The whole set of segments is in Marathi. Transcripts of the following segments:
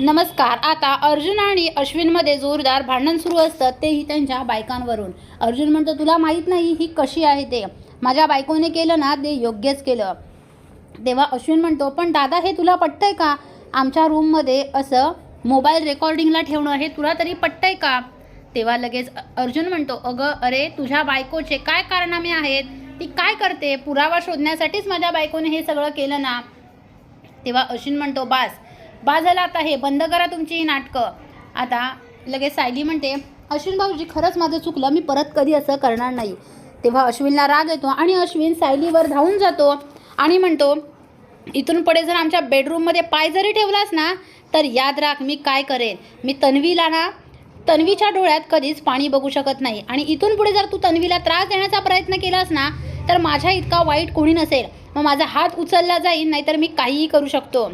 नमस्कार आता अर्जुन आणि अश्विनमध्ये जोरदार भांडण सुरू असतं तेही त्यांच्या बायकांवरून. अर्जुन म्हणतो तुला माहीत नाही ही कशी आहे ते. माझ्या बायकोने केलं ना ते योग्यच केलं. तेव्हा अश्विन म्हणतो पण दादा हे तुला पटतंय का? आमच्या रूममध्ये असं मोबाईल रेकॉर्डिंगला ठेवणं हे तुला तरी पटतंय का? तेव्हा लगेच अर्जुन म्हणतो अगं अरे तुझ्या बायकोचे काय कारनामे आहेत? ती काय करते? पुरावा शोधण्यासाठीच माझ्या बायकोने हे सगळं केलं ना? तेव्हा अश्विन म्हणतो बास बाजला आता हे बंद करा तुमची ही नाटकं. आता लगेच सायली म्हणते अश्विन भाऊजी खरंच माझं चुकलं मी परत कधी असं करणार नाही. तेव्हा अश्विनला राग येतो आणि अश्विन सायलीवर धावून जातो आणि म्हणतो इथून पुढे जर आमच्या बेडरूममध्ये पाय जरी ठेवलास ना तर याद राख मी काय करेन. मी तन्वीला ना तन्वीच्या डोळ्यात कधीच पाणी बघू शकत नाही. आणि इथून पुढे जर तू तन्वीला त्रास देण्याचा प्रयत्न केलास ना तर माझ्या इतका वाईट कोणी नसेल. मग माझा हात उचलला जाईल नाहीतर मी काहीही करू शकतो.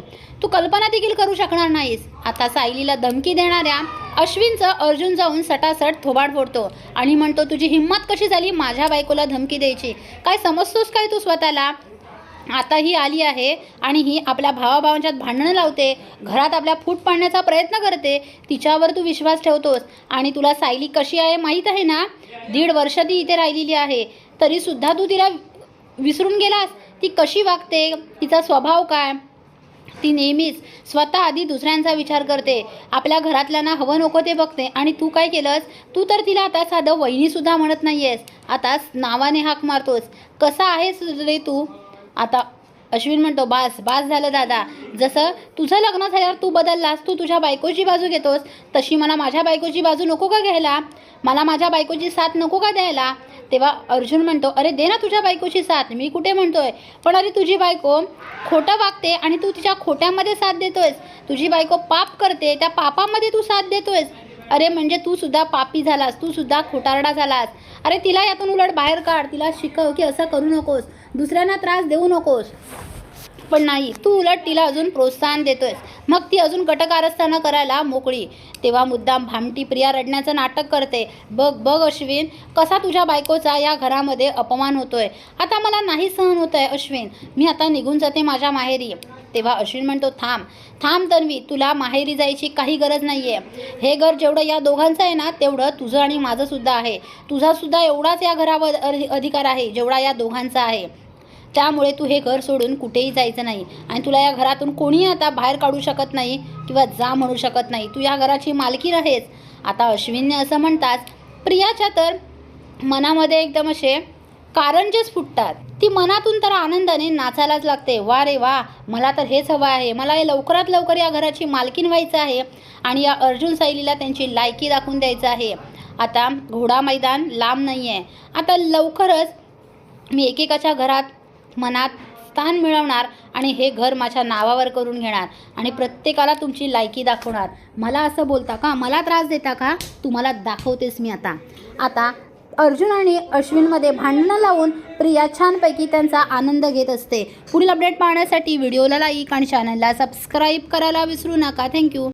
तू कल्पना देखील करू शकणार नाहीस. आता सायलीला धमकी देणाऱ्या अश्विनचं अर्जुन जाऊन सटासट थोबाड फोडतो आणि म्हणतो तुझी हिंमत कशी झाली माझ्या बायकोला धमकी द्यायची? काय समजतोस काय तू स्वतःला? आता ही आली आहे आणि ही आपल्या भावाभावांच्यात भांडणं लावते घरात आपल्या फूट पाडण्याचा प्रयत्न करते तिच्यावर तू विश्वास ठेवतोस. आणि तुला सायली कशी आहे माहीत आहे ना? दीड वर्ष ती इथे राहिलेली आहे. तरीसुद्धा तू तिला विसरून गेलास? ती कशी वागते? तिचा स्वभाव काय? ती नेहमीच स्वतः आधी दुसऱ्यांचा विचार करते. आपल्या घरातल्यांना हवं नको ते बघते. आणि तू काय केलंस? तू तर तिला आता साधं वहिनीसुद्धा म्हणत नाही आहेस आता नावाने हाक मारतोस. कसा आहेस रे तू? आता अश्विन म्हणतो बास बास झालं दादा. जसं तुझं लग्न झाल्यावर तू बदललास तू तुझ्या बायकोची बाजू घेतोस तशी मला माझ्या बायकोची बाजू नको का घ्यायला? मला माझ्या बायकोची साथ नको का द्यायला? तेव्हा अर्जुन म्हणतो अरे दे ना तुझ्या बायकोची साथ. मी कुठे म्हणतोय? पण अरे तुझी बायको खोटं वागते आणि तू तिच्या खोट्यामध्ये साथ देतोयस. तुझी बायको पाप करते त्या पापामध्ये तू साथ देतोयस. अरे म्हणजे तू सुद्धा पापी झालास तू सुद्धा खोटारडा झालास. अरे तिला यातून उलट बाहेर काढ. तिला शिकव की असं करू नकोस. दुसऱ्यांना त्रास देऊ नकोस. पण नाही तू उलट तिला अजून प्रोत्साहन देतोयस. मग ती अजून कटकारस्थानं करायला मोकळी. तेव्हा मुद्दाम भामटी प्रिया रडण्याचं नाटक करते. बघ बघ अश्विन कसा तुझ्या बायकोचा या घरामध्ये अपमान होतोय. आता मला नाही सहन होत आहे अश्विन. मी आता निघून जाते माझ्या माहेरी. तेव्हा अश्विन म्हणतो थांब थांब तन्वी तुला माहेरी जायची काही गरज नाही आहे हे घर जेवढं या दोघांचं आहे ना तेवढं तुझं आणि माझंसुद्धा आहे. तुझासुद्धा एवढाच या घरावर अधिकार आहे जेवढा या दोघांचा आहे. त्यामुळे तू हे घर सोडून कुठेही जायचं नाही. आणि तुला या घरातून कोणीही आता बाहेर काढू शकत नाही किंवा जा म्हणू शकत नाही. तू या घराची मालकी आहेस. आता अश्विनने असं म्हणताच प्रियाच्या तर मनामध्ये एकदम असे कारंजेच फुटतात. ती मनातून तर आनंदाने नाचायलाच लागते. वा रे वा मला तर हेच हवं आहे. मला हे लवकरात लवकर या घराची मालकीन व्हायचं आहे आणि या अर्जुन सायलीला त्यांची लायकी दाखवून द्यायचं आहे. आता घोडा मैदान लांब नाही आहे आता लवकरच मी एकेकाच्या घरात मनात स्थान मिळवणार आणि हे घर माझ्या नावावर करून घेणार आणि प्रत्येकाला तुमची लायकी दाखवणार. मला असं बोलता का? मला त्रास देता का? तुम्हाला दाखवतेस मी आता. आता अर्जुन आणि अश्विनमध्ये भांडणं लावून प्रिया छानपैकी त्यांचा आनंद घेत असते. पुढील अपडेट पाहण्यासाठी व्हिडिओला लाईक आणि चॅनलला सबस्क्राईब करायला विसरू नका. थँक्यू